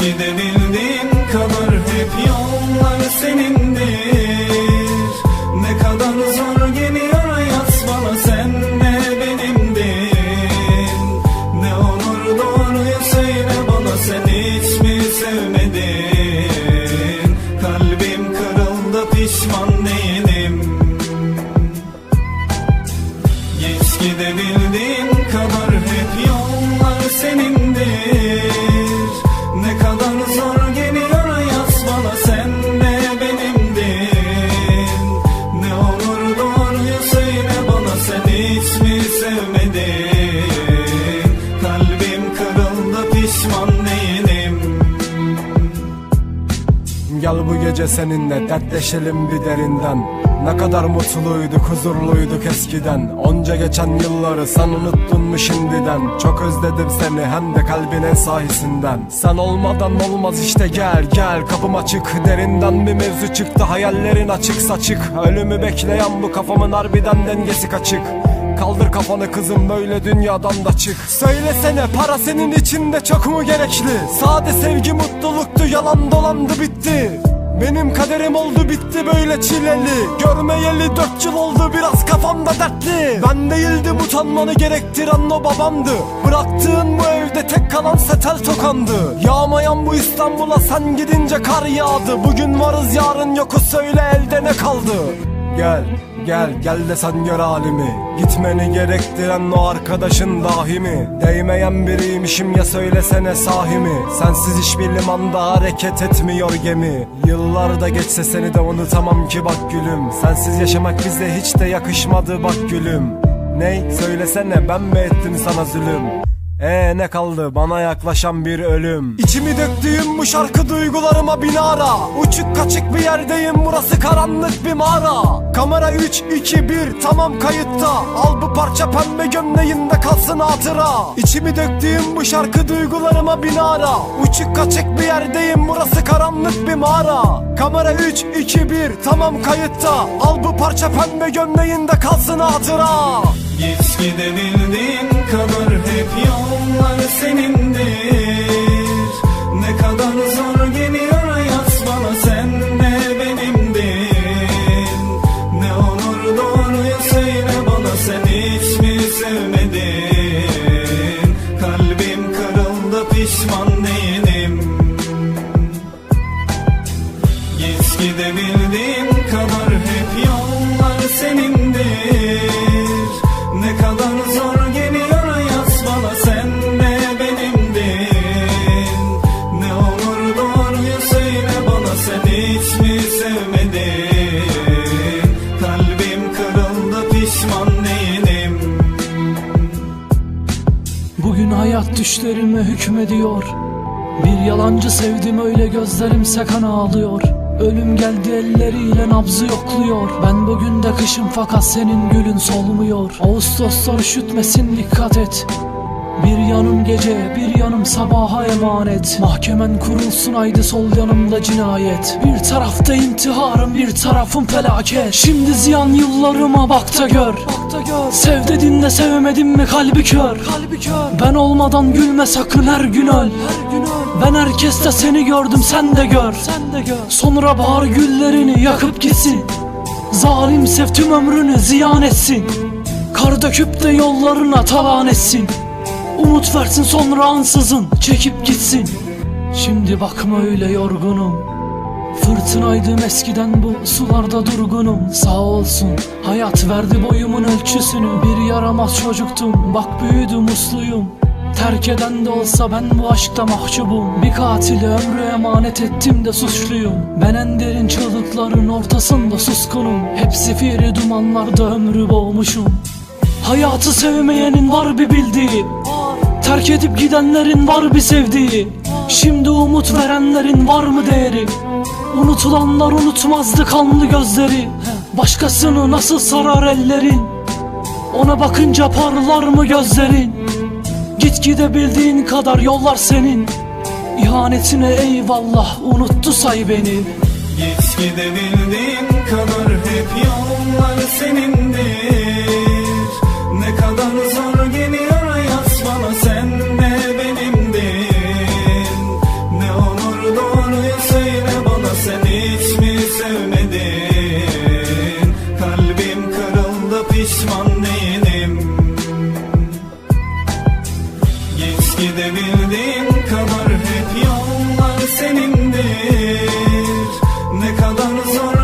gidebildiğin kadar hep yollar senindir. Ne kadar zor pişman değilim. Gel bu gece seninle dertleşelim bir derinden. Ne kadar mutluyduk huzurluyduk eskiden. Onca geçen yılları sen unuttun mu şimdiden? Çok özledim seni hem de kalbine sahisinden. Sen olmadan olmaz işte gel gel. Kapım açık Derinden bir mevzu çıktı. Hayallerin açık saçık Ölümü bekleyen bu kafamın harbiden dengesi kaçık. Kaldır kafanı kızım böyle dünyadan da çık. Söylesene para senin içinde çok mu gerekli? Sade sevgi mutluluktu yalan dolandı bitti. Benim kaderim oldu bitti böyle çileli. Görmeyeli dört yıl oldu biraz kafamda dertli. Ben değildim utanmanı gerektiren o babamdı. Bıraktığın bu evde tek kalan setel tokandı. Yağmayan bu İstanbul'a sen gidince kar yağdı. Bugün varız yarın yokuz söyle elde ne kaldı? Gel gel gel de sen gör halimi. Gitmeni gerektiren o arkadaşın dahi mi? Değmeyen biriymişim ya söylesene sahi mi Sensiz hiçbir limanda hareket etmiyor gemi. Yıllar da geçse seni de unutamam ki bak gülüm. Sensiz yaşamak bize hiç de yakışmadı bak gülüm. Ney? Söylesene ben mi ettim sana zulüm ee ne kaldı bana yaklaşan bir ölüm? İçimi döktüğüm bu şarkı duygularıma bin ara Uçuk kaçık bir yerdeyim burası karanlık bir mağara. Kamera 3 2 1 tamam kayıtta. Al bu parça pembe gömleğinde kalsın hatıra. İçimi döktüğüm bu şarkı duygularıma bin ara Uçuk kaçık bir yerdeyim burası karanlık bir mağara. Kamera 3 2 1 tamam kayıtta. Al bu parça pembe gömleğinde kalsın hatıra. Git Git gidebildiğin kadar hep yollar senindir. Ne kadar zor geliyor hayat bana sen de benimdin Ne olur doğruyu söyle bana sen hiç mi sevmedin? Kalbim kırıldı pişman değilim. Bugün hayat düşlerime hükmediyor. Bir yalancı sevdim öyle gözlerim sekan ağlıyor Ölüm geldi elleriyle nabzı yokluyor. Ben bugün de kışım fakat senin gülün solmuyor. Ağustoslar üşütmesin dikkat et bir yanım gece, bir yanım sabaha emanet. Mahkemen kurulsun haydi sol yanımda cinayet. Bir tarafta intiharım, bir tarafım felaket. Şimdi ziyan yıllarıma bak da gör. Sev dedin de sevmedin mi kalbi kör? Ben olmadan gülme sakın her gün öl. Ben herkeste seni gördüm sen de gör. Sonra bahar güllerini yakıp gitsin. Zalim sev tüm ömrünü ziyan etsin. Kar döküp de yollarına talan etsin Umut versin sonra ansızın. Çekip gitsin. Şimdi bakma öyle yorgunum. Fırtınaydım eskiden bu? Sularda durgunum. Sağ olsun hayat verdi boyumun ölçüsünü. Bir yaramaz çocuktum bak büyüdüm usluyum Terk eden de olsa ben bu aşkta mahcubum. Bir katili ömrü emanet ettim de suçluyum. Ben en derin çığlıkların ortasında suskunum. Hep zifiri dumanlarda ömrü boğmuşum. Hayatı sevmeyenin var bir bildiği Terk edip gidenlerin var bir sevdiği. Şimdi umut verenlerin var mı değeri? Unutulanlar unutmazdı kanlı gözleri. Başkasını nasıl sarar ellerin? Ona bakınca parlar mı gözlerin? Git gidebildiğin kadar yollar senin. İhanetine eyvallah unuttu say beni. Git gidebildiğin Benim kadar hep yollar senindir. Ne kadar zor